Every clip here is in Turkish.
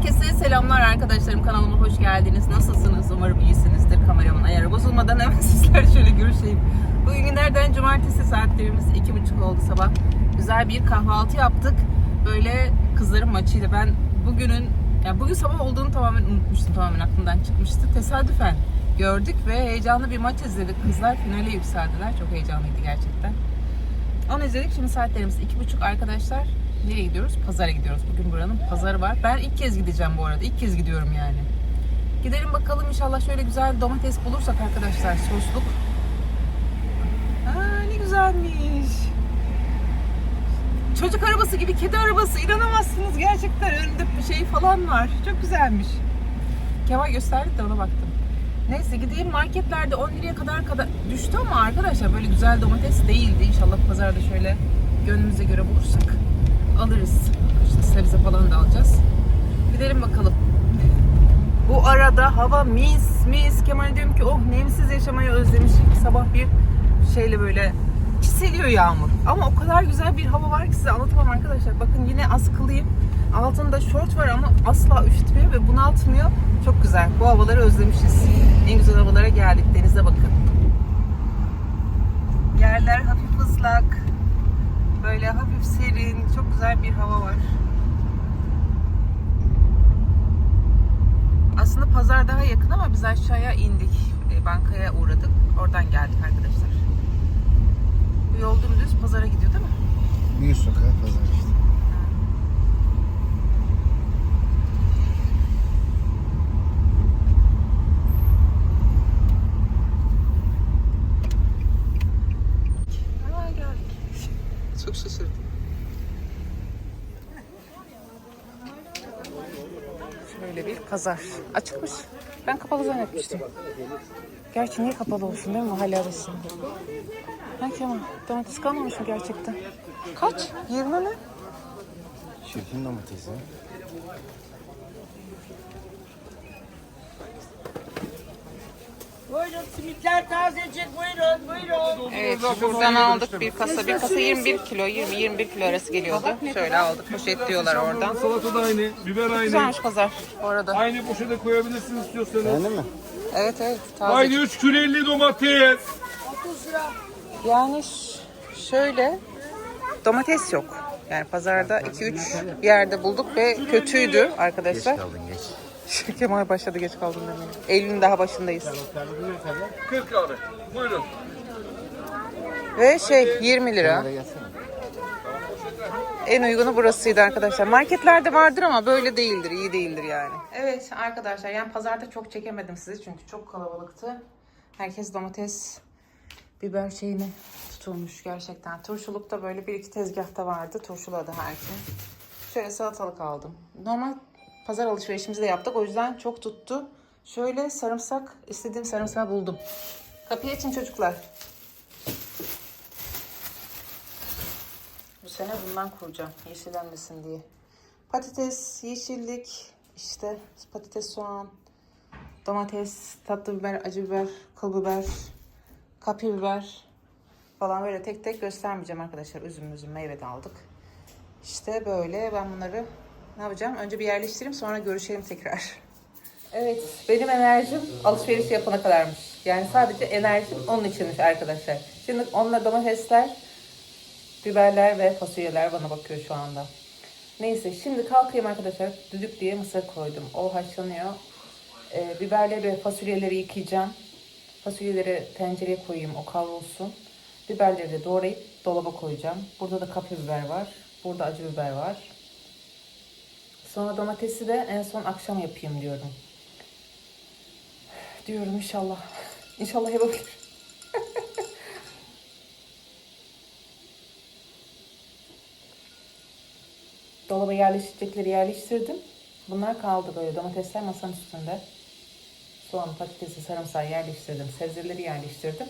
Herkese selamlar arkadaşlarım. Kanalıma hoş geldiniz. Nasılsınız? Umarım iyisinizdir. Kameramın ayarı bozulmadan hemen sizler şöyle görüşeyim. Bugün günlerden cumartesi saatlerimiz iki buçuk oldu sabah. Güzel bir kahvaltı yaptık. Böyle kızların maçıydı. Ben bugünün, yani bugün sabah olduğunu tamamen unutmuştum. Tamamen aklımdan çıkmıştı. Tesadüfen gördük ve heyecanlı bir maç izledik. Kızlar finale yükseldiler. Çok heyecanlıydı gerçekten. Onu izledik. Şimdi saatlerimiz iki buçuk arkadaşlar. Nereye gidiyoruz? Pazara gidiyoruz. Bugün buranın pazarı var. Ben ilk kez gideceğim bu arada. İlk kez gidiyorum yani. Gidelim bakalım inşallah şöyle güzel domates bulursak arkadaşlar sosluk. Aa ne güzelmiş. Çocuk arabası gibi kedi arabası inanamazsınız gerçekten önünde bir şey falan var. Çok güzelmiş. Kemal gösterdik de ona baktım. Neyse gideyim marketlerde 10 liraya kadar kadar düştü ama arkadaşlar böyle güzel domates değildi. İnşallah pazarda şöyle gönlümüze göre bulursak alırız. İşte sebze falan da alacağız. Gidelim bakalım. Bu arada hava mis mis. Kemal diyorum ki oh nemsiz yaşamayı özlemişim. Sabah bir şeyle böyle çiseliyor yağmur. Ama o kadar güzel bir hava var ki size anlatamam arkadaşlar. Bakın yine askılıyım. Altında şort var ama asla üşütmüyor ve bunaltmıyor. Çok güzel. Bu havaları özlemişiz. En güzel havalara geldik. Denize bakın. Yerler hafif ıslak. Böyle hafif serin. Çok güzel bir hava var. Aslında pazar daha yakın ama biz aşağıya indik. E, Bankaya uğradık. Oradan geldik arkadaşlar. Bu yol dümdüz pazara gidiyor değil mi? Büyük sokağa pazar işte. Aa geldik. Çok şaşırdım. Şöyle bir pazar. Açıkmış. Ben kapalı zannetmiştim. Gerçi niye kapalı olsun değil mi mahalle arasında? Ha Kemal, domates kalmamış mı gerçekten? Kaç? 20 mi? Çirkin domatesi. Buyurun simitler tazecik buyurun buyurun. Evet buradan aldık bir kasa. Bir kasa 21 kilo, 20-21 kilo arası geliyordu. Şöyle aldık. Poşet diyorlar oradan. Salata da aynı, biber aynı. Güzelmiş pazar bu arada. Aynı poşete koyabilirsiniz istiyorsanız. Beğendin mi? Evet evet. Taze. Aynı 3 kilo 50 domates. Yani ş- şöyle domates yok. Yani pazarda 2-3 yerde bulduk ve kötüydü Geç arkadaşlar. kaldın geç. Kemal başladı geç kaldım demeye. Eylül'ün daha başındayız. 40 abi. Buyurun. Ve şey 20 lira. En uygunu burasıydı arkadaşlar. Marketlerde vardır ama böyle değildir, iyi değildir yani. Evet arkadaşlar yani pazarda çok çekemedim sizi çünkü çok kalabalıktı. Herkes domates, biber şeyini tutulmuş gerçekten. Turşulukta böyle bir iki tezgahta vardı. Turşuladı herkes. Şöyle salatalık aldım. Normal pazar alışverişimizi de yaptık. O yüzden çok tuttu. Şöyle sarımsak, istediğim sarımsağı buldum. Kapıyı açın çocuklar. Bu sene bundan kuracağım. Yeşillenmesin diye. Patates, yeşillik, işte patates, soğan, domates, tatlı biber, acı biber, kıl biber, kapya biber falan böyle tek tek göstermeyeceğim arkadaşlar. Üzüm üzüm meyve de aldık. İşte böyle ben bunları ne yapacağım? Önce bir yerleştireyim sonra görüşelim tekrar. Evet, benim enerjim alışveriş yapana kadarmış. Yani sadece enerjim onun içinmiş arkadaşlar. Şimdi onunla domatesler, biberler ve fasulyeler bana bakıyor şu anda. Neyse şimdi kalkayım arkadaşlar. Düdük diye mısır koydum. O haşlanıyor. Ee, biberleri ve fasulyeleri yıkayacağım. Fasulyeleri tencereye koyayım o kavrulsun. Biberleri de doğrayıp dolaba koyacağım. Burada da kapya biber var. Burada acı biber var. Sonra domatesi de en son akşam yapayım diyorum. Diyorum inşallah. İnşallah yapabilirim. Dolaba yerleştirecekleri yerleştirdim. Bunlar kaldı böyle. Domatesler masanın üstünde. Soğan, patatesi, sarımsağı yerleştirdim. Sebzeleri yerleştirdim.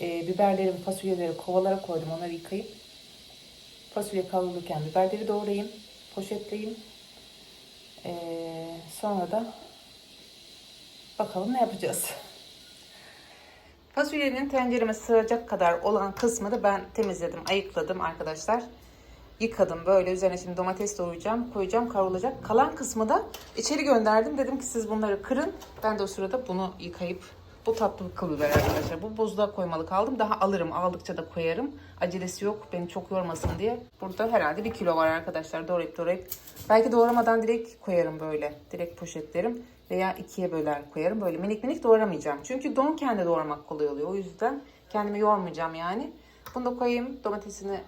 Ee, biberleri ve fasulyeleri kovalara koydum. Onları yıkayıp fasulye kavrulurken biberleri doğrayayım. Poşetleyeyim. Ee, sonra da bakalım ne yapacağız. Fasulyenin tencereme sığacak kadar olan kısmını ben temizledim, ayıkladım arkadaşlar. Yıkadım böyle üzerine şimdi domates doğrayacağım, koyacağım kavrulacak. Kalan kısmı da içeri gönderdim. Dedim ki siz bunları kırın. Ben de o sırada bunu yıkayıp bu tatlı kıl biber arkadaşlar. Bu buzluğa koymalı kaldım. Daha alırım. Aldıkça da koyarım. Acelesi yok. Beni çok yormasın diye. Burada herhalde bir kilo var arkadaşlar. Doğrayıp doğrayıp. Belki doğramadan direkt koyarım böyle. Direkt poşetlerim. Veya ikiye böler koyarım. Böyle minik minik doğramayacağım. Çünkü don kendi doğramak kolay oluyor. O yüzden kendimi yormayacağım yani. Bunu da koyayım. Domatesini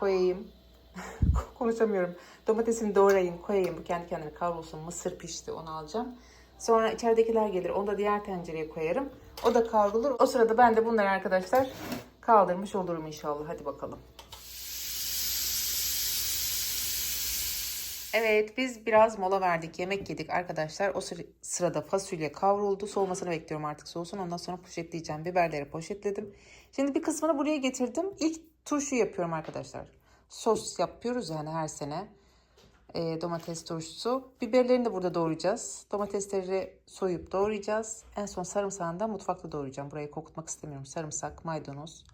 koyayım. Konuşamıyorum. Domatesini doğrayayım, koyayım. Bu kendi kendine kavrulsun. Mısır pişti. Onu alacağım. Sonra içeridekiler gelir. Onu da diğer tencereye koyarım. O da kavrulur. O sırada ben de bunları arkadaşlar kaldırmış olurum inşallah. Hadi bakalım. Evet biz biraz mola verdik. Yemek yedik arkadaşlar. O sıra- sırada fasulye kavruldu. Soğumasını bekliyorum artık soğusun. Ondan sonra poşetleyeceğim. Biberleri poşetledim. Şimdi bir kısmını buraya getirdim. İlk turşu yapıyorum arkadaşlar. Sos yapıyoruz yani her sene. Ee, domates turşusu. Biberlerini de burada doğrayacağız. Domatesleri soyup doğrayacağız. En son sarımsağını da mutfakta doğrayacağım. Burayı kokutmak istemiyorum. Sarımsak, maydanoz,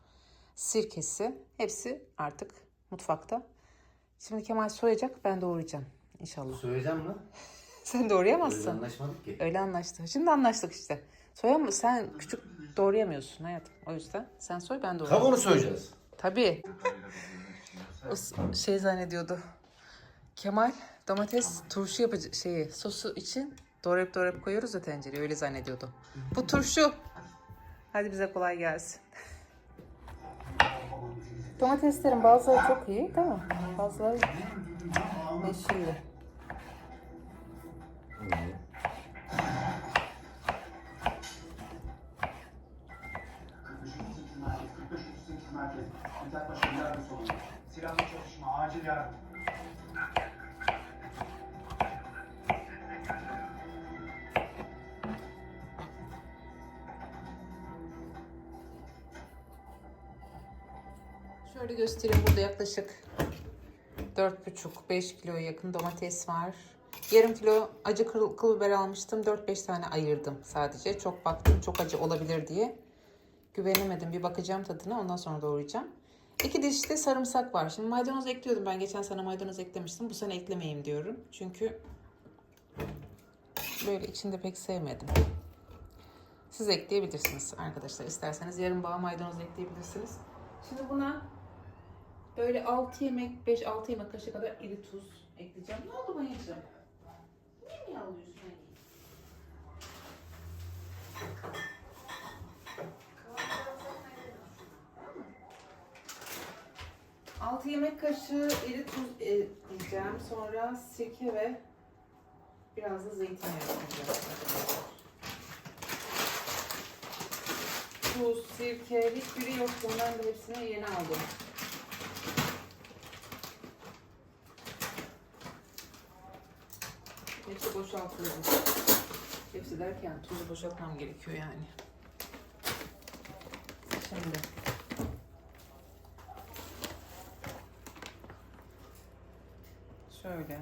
sirkesi hepsi artık mutfakta. Şimdi Kemal soyacak ben doğrayacağım inşallah. Söyleyeceğim mi? Sen Öyle doğrayamazsın. anlaşmadık ki. Öyle anlaştık. Şimdi anlaştık işte. Soyam sen küçük doğrayamıyorsun hayatım. O yüzden sen soy ben doğrayayım. Onu söyleyeceğiz. Tabii. Şey zannediyordu. Kemal domates turşu yapacak şeyi sosu için doğrayıp doğrayıp koyuyoruz ya tencereye öyle zannediyordu. Bu turşu. Hadi bize kolay gelsin. Domateslerin bazıları çok iyi değil mi? Bazıları yeşilli. Silahlı çatışma, acil yardım. Göstereyim burada yaklaşık 4,5-5 kiloya yakın domates var. Yarım kilo acı kıl, kıl biber almıştım. 4-5 tane ayırdım sadece. Çok baktım çok acı olabilir diye. Güvenemedim. Bir bakacağım tadına ondan sonra doğrayacağım. İki diş de sarımsak var. Şimdi maydanoz ekliyordum. Ben geçen sene maydanoz eklemiştim. Bu sene eklemeyeyim diyorum. Çünkü böyle içinde pek sevmedim. Siz ekleyebilirsiniz arkadaşlar. İsterseniz yarım bağ maydanoz ekleyebilirsiniz. Şimdi buna böyle 6 yemek, 5-6 yemek kaşığı kadar iri tuz ekleyeceğim. Ne oldu Mayacığım? Niye mi yalıyorsun? Altı yemek kaşığı iri tuz ekleyeceğim. Sonra sirke ve biraz da zeytinyağı ekleyeceğim. Tuz, sirke, hiçbiri yok. Bunların da hepsini yeni aldım. Boşaltılıyor. Hepsi derken tuzu boşaltmam gerekiyor yani. Şimdi. Şöyle.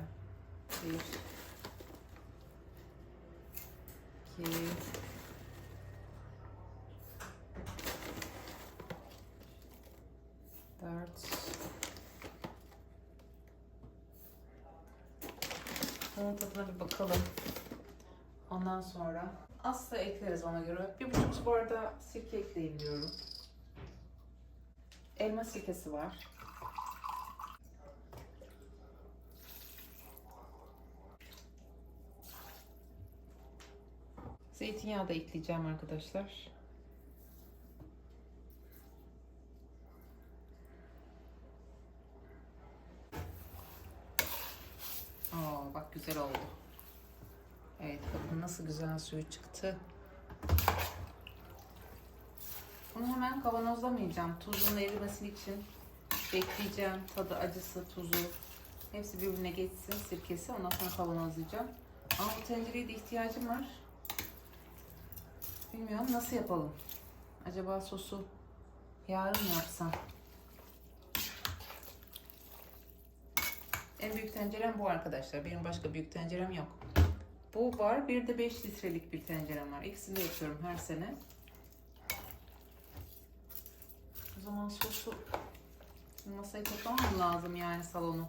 Bir. iki, Dört. Bunun tadına bir bakalım. Ondan sonra az da ekleriz ona göre. Bir buçuk su bardağı sirke ekleyin diyorum. Elma sirkesi var. Zeytinyağı da ekleyeceğim arkadaşlar. Aa, bak güzel oldu. Evet bakın nasıl güzel suyu çıktı. Bunu hemen kavanozlamayacağım. Tuzun erimesi için bekleyeceğim. Tadı, acısı, tuzu. Hepsi birbirine geçsin. Sirkesi. Ondan sonra kavanozlayacağım. Ama bu tencereye de ihtiyacım var. Bilmiyorum nasıl yapalım. Acaba sosu yarın yapsam? En büyük tencerem bu arkadaşlar. Benim başka büyük tencerem yok. Bu var. Bir de 5 litrelik bir tencerem var. İkisini de yapıyorum her sene. O zaman sosu masayı toplamam lazım yani salonu.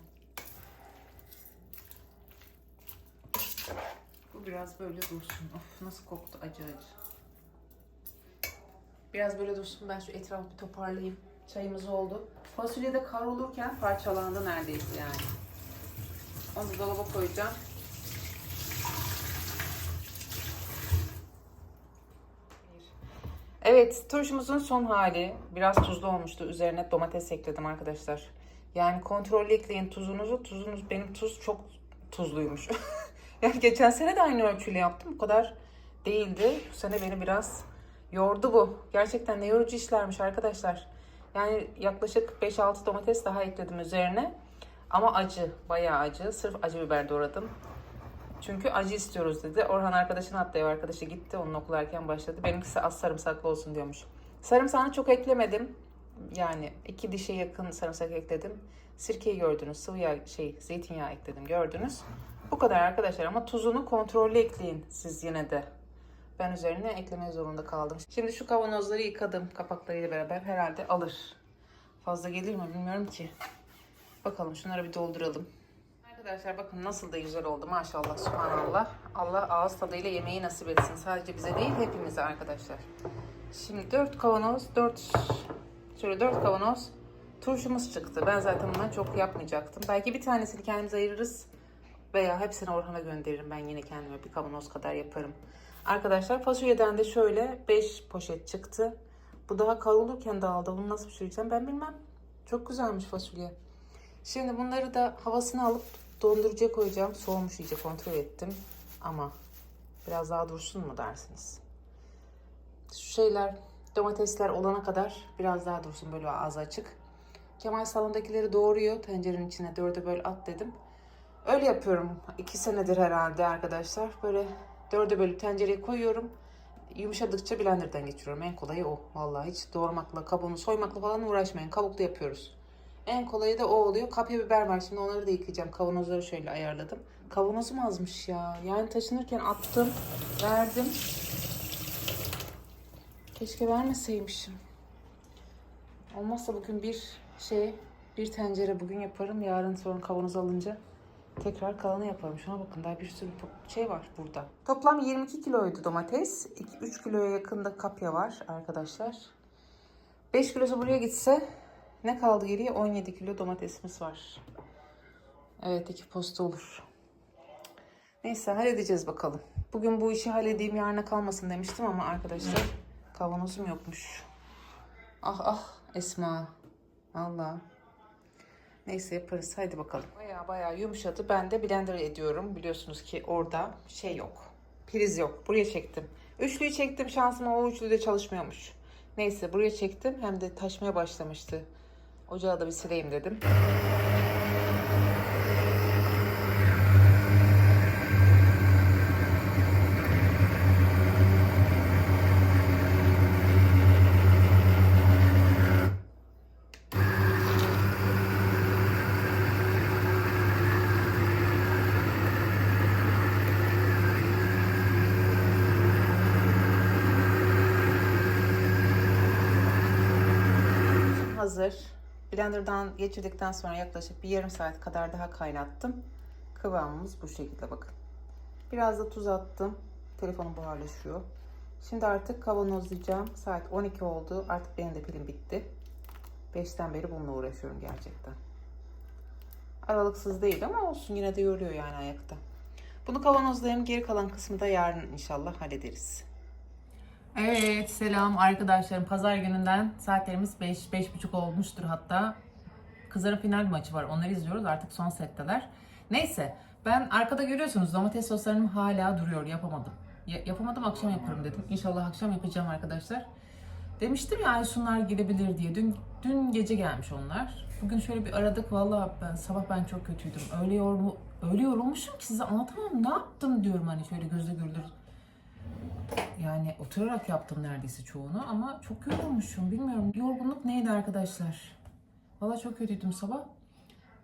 Bu biraz böyle dursun. Of nasıl koktu acı acı. Biraz böyle dursun. Ben şu etrafı bir toparlayayım. Çayımız oldu. Fasulye de kavrulurken parçalandı neredeyse yani. Onu dolaba koyacağım. Evet, turşumuzun son hali. Biraz tuzlu olmuştu. Üzerine domates ekledim arkadaşlar. Yani kontrollü ekleyin tuzunuzu. Tuzunuz benim tuz çok tuzluymuş. yani geçen sene de aynı ölçüyle yaptım. Bu kadar değildi. Bu sene beni biraz yordu bu. Gerçekten ne yorucu işlermiş arkadaşlar. Yani yaklaşık 5-6 domates daha ekledim üzerine. Ama acı, bayağı acı. Sırf acı biber doğradım. Çünkü acı istiyoruz dedi. Orhan arkadaşın hatta ev arkadaşı gitti. Onun okul erken başladı. Benimkisi az sarımsaklı olsun diyormuş. Sarımsağını çok eklemedim. Yani iki dişe yakın sarımsak ekledim. Sirkeyi gördünüz. Sıvı yağ, şey, zeytinyağı ekledim gördünüz. Bu kadar arkadaşlar ama tuzunu kontrollü ekleyin siz yine de. Ben üzerine eklemeye zorunda kaldım. Şimdi şu kavanozları yıkadım kapaklarıyla beraber. Herhalde alır. Fazla gelir mi bilmiyorum ki. Bakalım şunları bir dolduralım. Arkadaşlar bakın nasıl da güzel oldu maşallah subhanallah. Allah ağız tadıyla yemeği nasip etsin. Sadece bize değil hepimize arkadaşlar. Şimdi 4 kavanoz 4 şöyle 4 kavanoz turşumuz çıktı. Ben zaten bundan çok yapmayacaktım. Belki bir tanesini kendimiz ayırırız. Veya hepsini Orhan'a gönderirim. Ben yine kendime bir kavanoz kadar yaparım. Arkadaşlar fasulyeden de şöyle 5 poşet çıktı. Bu daha kavrulurken dağıldı. Bunu nasıl pişireceğim ben bilmem. Çok güzelmiş fasulye. Şimdi bunları da havasını alıp dondurucuya koyacağım. Soğumuş iyice kontrol ettim. Ama biraz daha dursun mu dersiniz? Şu şeyler domatesler olana kadar biraz daha dursun böyle ağzı açık. Kemal salondakileri doğruyor. Tencerenin içine dörde böyle at dedim. Öyle yapıyorum. iki senedir herhalde arkadaşlar. Böyle dörde bölüp tencereye koyuyorum. Yumuşadıkça blenderdan geçiriyorum. En kolayı o. Vallahi hiç doğramakla, kabuğunu soymakla falan uğraşmayın. Kabuklu yapıyoruz. En kolayı da o oluyor. Kapya biber var. Şimdi onları da yıkayacağım. Kavanozları şöyle ayarladım. Kavanozum azmış ya. Yani taşınırken attım. Verdim. Keşke vermeseymişim. Olmazsa bugün bir şey, bir tencere bugün yaparım. Yarın sonra kavanoz alınca tekrar kalanı yaparım. Şuna bakın daha bir sürü şey var burada. Toplam 22 kiloydu domates. 3 kiloya yakında kapya var arkadaşlar. 5 kilosu buraya gitse ne kaldı geriye? 17 kilo domatesimiz var. Evet iki posta olur. Neyse halledeceğiz bakalım. Bugün bu işi halledeyim yarına kalmasın demiştim ama arkadaşlar kavanozum yokmuş. Ah ah Esma. Valla. Neyse yaparız. Haydi bakalım. Baya baya yumuşadı. Ben de blender ediyorum. Biliyorsunuz ki orada şey yok. Priz yok. Buraya çektim. Üçlüyü çektim. Şansıma o üçlü de çalışmıyormuş. Neyse buraya çektim. Hem de taşmaya başlamıştı. Ocağı da bir sileyim dedim. hazır. Blender'dan geçirdikten sonra yaklaşık bir yarım saat kadar daha kaynattım. Kıvamımız bu şekilde bakın. Biraz da tuz attım. Telefonum buharlaşıyor. Şimdi artık kavanozlayacağım. Saat 12 oldu. Artık benim de pilim bitti. 5'ten beri bununla uğraşıyorum gerçekten. Aralıksız değil ama olsun yine de yoruyor yani ayakta. Bunu kavanozlayayım. Geri kalan kısmı da yarın inşallah hallederiz. Evet selam arkadaşlarım. Pazar gününden saatlerimiz 5 5.30 olmuştur hatta. Kızların final maçı var. Onları izliyoruz. Artık son setteler. Neyse ben arkada görüyorsunuz domates soslarım hala duruyor. Yapamadım. Ya- yapamadım akşam yaparım dedim. İnşallah akşam yapacağım arkadaşlar. Demiştim ya Aysunlar gelebilir diye. Dün dün gece gelmiş onlar. Bugün şöyle bir aradık. Vallahi ben sabah ben çok kötüydüm. Öyle yormu öyle yorulmuşum ki size anlatamam. Ne yaptım diyorum hani şöyle gözle görülür yani oturarak yaptım neredeyse çoğunu ama çok yorulmuşum bilmiyorum. Yorgunluk neydi arkadaşlar? Valla çok kötüydüm sabah.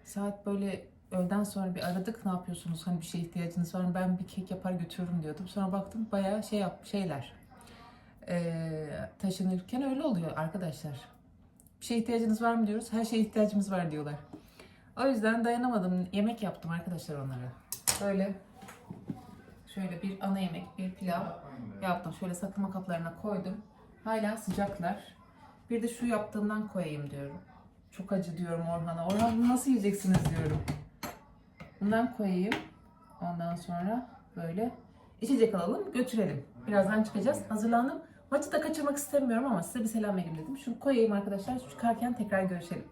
Saat böyle öğleden sonra bir aradık ne yapıyorsunuz hani bir şey ihtiyacınız var mı? ben bir kek yapar götürürüm diyordum. Sonra baktım bayağı şey yap şeyler. Ee, taşınırken öyle oluyor arkadaşlar. Bir şeye ihtiyacınız var mı diyoruz. Her şeye ihtiyacımız var diyorlar. O yüzden dayanamadım. Yemek yaptım arkadaşlar onlara. Böyle şöyle bir ana yemek, bir pilav yaptım. Şöyle saklama kaplarına koydum. Hala sıcaklar. Bir de şu yaptığımdan koyayım diyorum. Çok acı diyorum Orhan'a. Orhan bunu nasıl yiyeceksiniz diyorum. Bundan koyayım. Ondan sonra böyle içecek alalım, götürelim. Birazdan çıkacağız. Hazırlandım. Maçı da kaçırmak istemiyorum ama size bir selam vereyim dedim. Şunu koyayım arkadaşlar. Çıkarken tekrar görüşelim.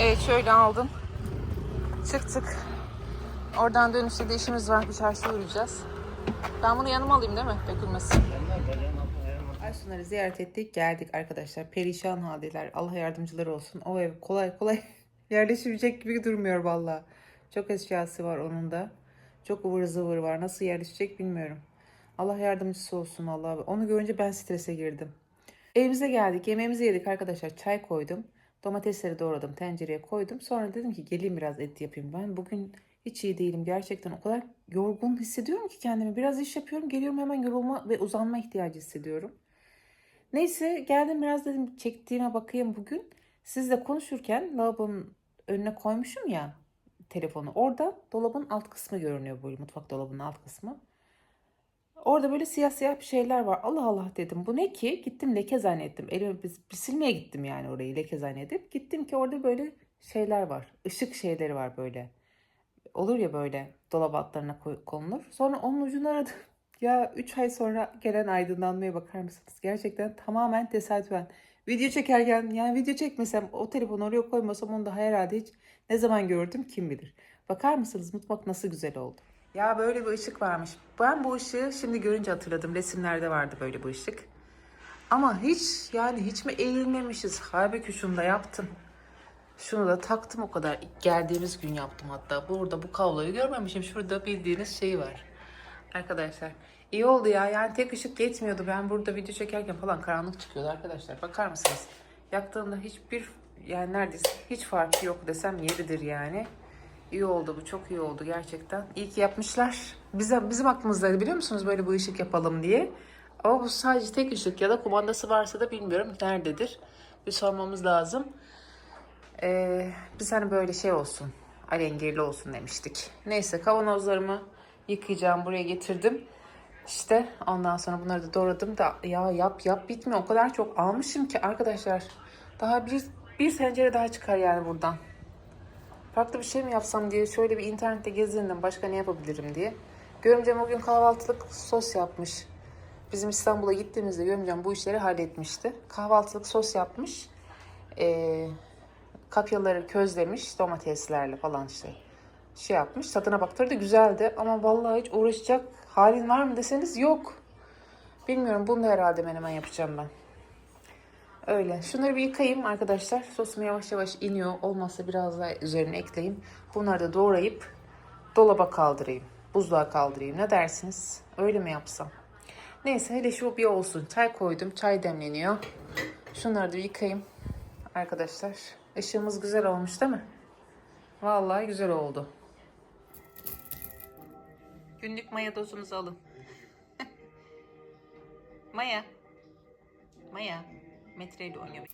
Evet şöyle aldım. Çıktık. Oradan dönüşte de işimiz var. Bir çarşıya uğrayacağız. Ben bunu yanıma alayım değil mi? Dökülmesin. Aysunları ziyaret ettik. Geldik arkadaşlar. Perişan haldeler. Allah yardımcıları olsun. O ev kolay kolay yerleşecek gibi durmuyor valla. Çok eşyası var onun da. Çok ıvır zıvır var. Nasıl yerleşecek bilmiyorum. Allah yardımcısı olsun Allah. Onu görünce ben strese girdim. Evimize geldik. Yemeğimizi yedik arkadaşlar. Çay koydum. Domatesleri doğradım. Tencereye koydum. Sonra dedim ki geleyim biraz et yapayım. Ben bugün hiç iyi değilim. Gerçekten o kadar yorgun hissediyorum ki kendimi. Biraz iş yapıyorum. Geliyorum hemen yorulma ve uzanma ihtiyacı hissediyorum. Neyse geldim biraz dedim çektiğime bakayım bugün. Sizle konuşurken lavabonun önüne koymuşum ya telefonu. Orada dolabın alt kısmı görünüyor böyle mutfak dolabının alt kısmı. Orada böyle siyah siyah bir şeyler var. Allah Allah dedim. Bu ne ki? Gittim leke zannettim. Elimi silmeye gittim yani orayı leke zannedip. Gittim ki orada böyle şeyler var. Işık şeyleri var böyle. Olur ya böyle dolap altlarına konulur. Sonra onun ucunu aradım. Ya 3 ay sonra gelen aydınlanmaya bakar mısınız? Gerçekten tamamen tesadüfen. Video çekerken yani video çekmesem o telefonu oraya koymasam onu daha herhalde hiç ne zaman gördüm kim bilir. Bakar mısınız mutfak nasıl güzel oldu. Ya böyle bir ışık varmış. Ben bu ışığı şimdi görünce hatırladım. Resimlerde vardı böyle bu ışık. Ama hiç yani hiç mi eğilmemişiz? Halbuki şunu da yaptım. Şunu da taktım o kadar. İlk geldiğimiz gün yaptım hatta. Burada bu kabloyu görmemişim. Şurada bildiğiniz şey var. Arkadaşlar iyi oldu ya. Yani tek ışık yetmiyordu. Ben burada video çekerken falan karanlık çıkıyordu arkadaşlar. Bakar mısınız? Yaktığımda hiçbir yani neredeyse hiç farkı yok desem yeridir yani. İyi oldu bu. Çok iyi oldu gerçekten. İyi ki yapmışlar. Bize, bizim aklımızdaydı biliyor musunuz böyle bu ışık yapalım diye. Ama bu sadece tek ışık ya da kumandası varsa da bilmiyorum nerededir. Bir sormamız lazım. Ee, biz hani böyle şey olsun, alengirli olsun demiştik. Neyse kavanozlarımı yıkayacağım buraya getirdim. İşte ondan sonra bunları da doğradım da ya yap yap bitmiyor. O kadar çok almışım ki arkadaşlar. Daha bir, bir tencere daha çıkar yani buradan. Farklı bir şey mi yapsam diye şöyle bir internette gezindim. Başka ne yapabilirim diye. Görümcem o gün kahvaltılık sos yapmış. Bizim İstanbul'a gittiğimizde Görümcem bu işleri halletmişti. Kahvaltılık sos yapmış. Ee, kapyaları közlemiş domateslerle falan işte şey yapmış. Tadına baktırdı güzeldi ama vallahi hiç uğraşacak halin var mı deseniz yok. Bilmiyorum bunu da herhalde menemen yapacağım ben. Öyle. Şunları bir yıkayayım arkadaşlar. Sosum yavaş yavaş iniyor. Olmazsa biraz daha üzerine ekleyeyim. Bunları da doğrayıp dolaba kaldırayım. Buzluğa kaldırayım. Ne dersiniz? Öyle mi yapsam? Neyse hele şu bir olsun. Çay koydum. Çay demleniyor. Şunları da yıkayayım arkadaşlar. Işığımız güzel olmuş değil mi? Vallahi güzel oldu. Günlük maya dozumuzu alın. maya. Maya. Metreyle oynuyor.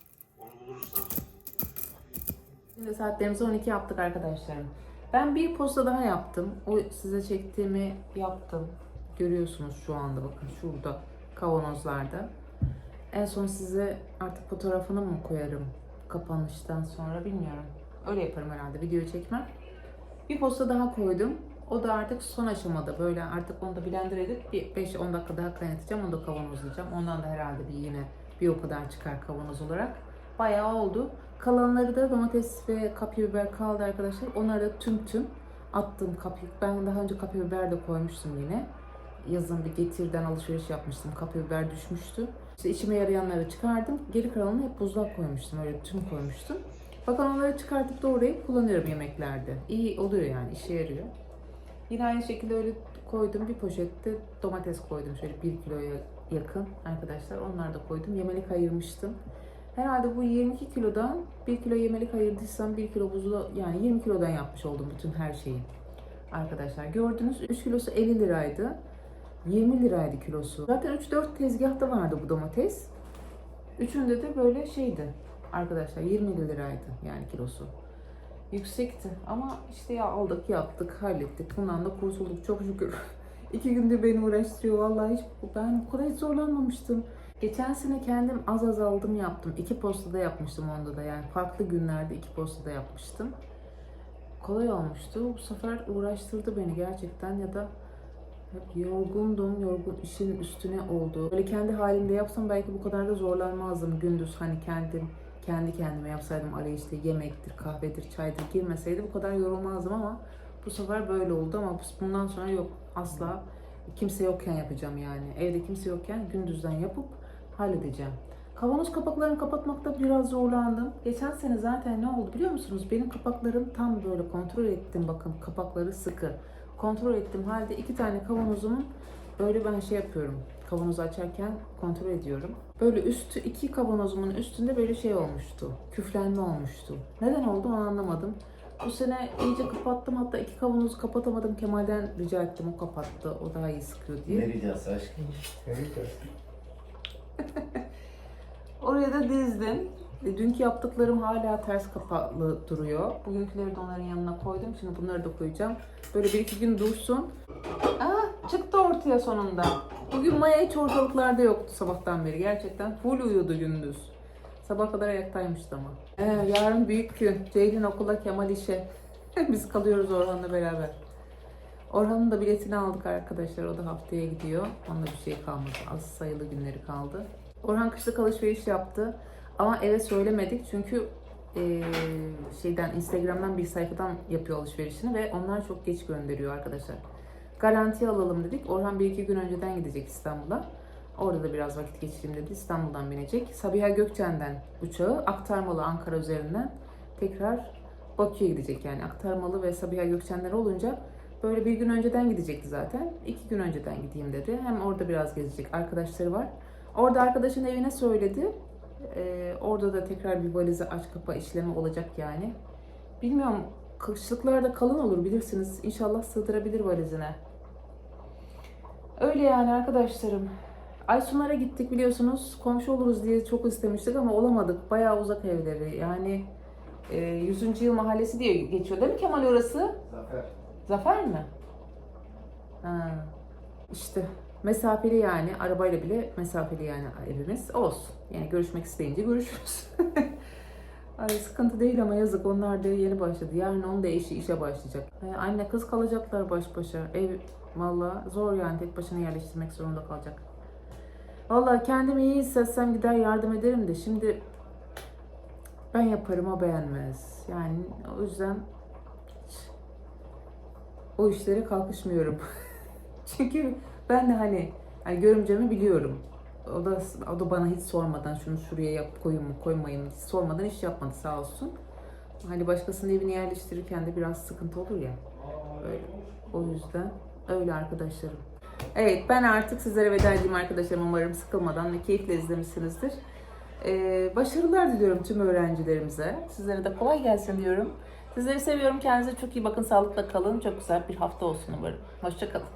Şimdi saatlerimizi 12 yaptık arkadaşlarım. Ben bir posta daha yaptım. O size çektiğimi yaptım. Görüyorsunuz şu anda bakın şurada kavanozlarda. En son size artık fotoğrafını mı koyarım kapanıştan sonra bilmiyorum. Öyle yaparım herhalde videoyu çekmem. Bir posta daha koydum. O da artık son aşamada. Böyle artık onu da blender edip bir 5-10 dakika daha kaynatacağım. Onu da kavanozlayacağım. Ondan da herhalde bir yine bir o kadar çıkar kavanoz olarak. Bayağı oldu. Kalanları da domates ve kapya biber kaldı arkadaşlar. Onları da tüm tüm attım kapya. Ben daha önce kapya biber de koymuştum yine. Yazın bir getirden alışveriş yapmıştım. Kapya biber düşmüştü. İşte içime yarayanları çıkardım. Geri kalanını hep buzluğa koymuştum. Öyle tüm koymuştum. Bakın onları çıkartıp doğrayıp kullanıyorum yemeklerde. İyi oluyor yani işe yarıyor. Yine aynı şekilde öyle koydum. Bir poşette domates koydum. Şöyle bir kiloya yakın arkadaşlar. Onları da koydum. Yemelik ayırmıştım. Herhalde bu 22 kilodan 1 kilo yemelik ayırdıysam 1 kilo buzlu yani 20 kilodan yapmış oldum bütün her şeyi. Arkadaşlar gördünüz 3 kilosu 50 liraydı. 20 liraydı kilosu. Zaten 3-4 tezgahta vardı bu domates. Üçünde de böyle şeydi. arkadaşlar 20 liraydı yani kilosu. Yüksekti ama işte ya aldık yaptık hallettik bundan da kurtulduk çok şükür. İki gündür beni uğraştırıyor vallahi hiç ben bu kadar hiç zorlanmamıştım. Geçen sene kendim az az aldım yaptım. İki postada yapmıştım onda da yani farklı günlerde iki postada yapmıştım. Kolay olmuştu. Bu sefer uğraştırdı beni gerçekten ya da yorgundum. Yorgun işin üstüne oldu. Böyle kendi halimde yapsam belki bu kadar da zorlanmazdım. Gündüz hani kendim kendi kendime yapsaydım araya işte yemektir, kahvedir, çaydır girmeseydi bu kadar yorulmazdım ama bu sefer böyle oldu ama bundan sonra yok asla kimse yokken yapacağım yani. Evde kimse yokken gündüzden yapıp halledeceğim. Kavanoz kapaklarını kapatmakta biraz zorlandım. Geçen sene zaten ne oldu biliyor musunuz? Benim kapaklarım tam böyle kontrol ettim bakın kapakları sıkı. Kontrol ettim halde iki tane kavanozumun böyle ben şey yapıyorum. Kavanozu açarken kontrol ediyorum. Böyle üstü iki kavanozumun üstünde böyle şey olmuştu. Küflenme olmuştu. Neden oldu onu anlamadım. Bu sene iyice kapattım hatta iki kavanozu kapatamadım. Kemal'den rica ettim o kapattı. O daha iyi sıkıyor diye. Ne ricası aşkım? Oraya da dizdim. E, Dünkü yaptıklarım hala ters kapaklı duruyor. Bugünküleri de onların yanına koydum. Şimdi bunları da koyacağım. Böyle bir iki gün dursun. Aa, çıktı ortaya sonunda. Bugün Maya hiç ortalıklarda yoktu sabahtan beri. Gerçekten full uyudu gündüz. Sabah kadar ayaktaymıştı ama. Ee, yarın büyük gün. Ceylin okula, Kemal işe. Biz kalıyoruz Orhan'la beraber. Orhan'ın da biletini aldık arkadaşlar. O da haftaya gidiyor. Onda bir şey kalmadı. Az sayılı günleri kaldı. Orhan kışlık alışveriş yaptı. Ama eve söylemedik çünkü eee, şeyden Instagram'dan bir sayfadan yapıyor alışverişini ve onlar çok geç gönderiyor arkadaşlar. Garanti alalım dedik. Orhan bir iki gün önceden gidecek İstanbul'a. Orada da biraz vakit geçireyim dedi. İstanbul'dan binecek. Sabiha Gökçen'den uçağı aktarmalı Ankara üzerinden tekrar Bakü'ye gidecek yani aktarmalı ve Sabiha Gökçen'ler olunca böyle bir gün önceden gidecekti zaten. İki gün önceden gideyim dedi. Hem orada biraz gezecek arkadaşları var. Orada arkadaşın evine söyledi. Ee, orada da tekrar bir valizi aç kapa işlemi olacak yani. Bilmiyorum kışlıklarda kalın olur bilirsiniz. İnşallah sığdırabilir valizine. Öyle yani arkadaşlarım. Aysunlara gittik biliyorsunuz. Komşu oluruz diye çok istemiştik ama olamadık. Bayağı uzak evleri. Yani e, 100. yıl mahallesi diye geçiyor değil mi Kemal orası? Zafer. Zafer mi? Ha. İşte mesafeli yani arabayla bile mesafeli yani evimiz olsun. Yani görüşmek isteyince görüşürüz. Ay sıkıntı değil ama yazık onlar da yeni başladı. Yarın onun da eşi işe başlayacak. Ay, anne kız kalacaklar baş başa. Ev valla zor yani tek başına yerleştirmek zorunda kalacak. Valla kendimi iyi hissetsem gider yardım ederim de şimdi ben yaparım o beğenmez. Yani o yüzden o işlere kalkışmıyorum. Çünkü ben de hani, hani görümcemi biliyorum. O da o da bana hiç sormadan şunu şuraya yap koyun mu koymayın hiç sormadan iş yapmadı sağ olsun. Hani başkasının evini yerleştirirken de biraz sıkıntı olur ya. Öyle. O yüzden öyle arkadaşlarım. Evet ben artık sizlere veda edeyim arkadaşlarım. Umarım sıkılmadan ve keyifle izlemişsinizdir. Ee, başarılar diliyorum tüm öğrencilerimize. Sizlere de kolay gelsin diyorum. Sizleri seviyorum. Kendinize çok iyi bakın. Sağlıkla kalın. Çok güzel bir hafta olsun umarım. Hoşçakalın.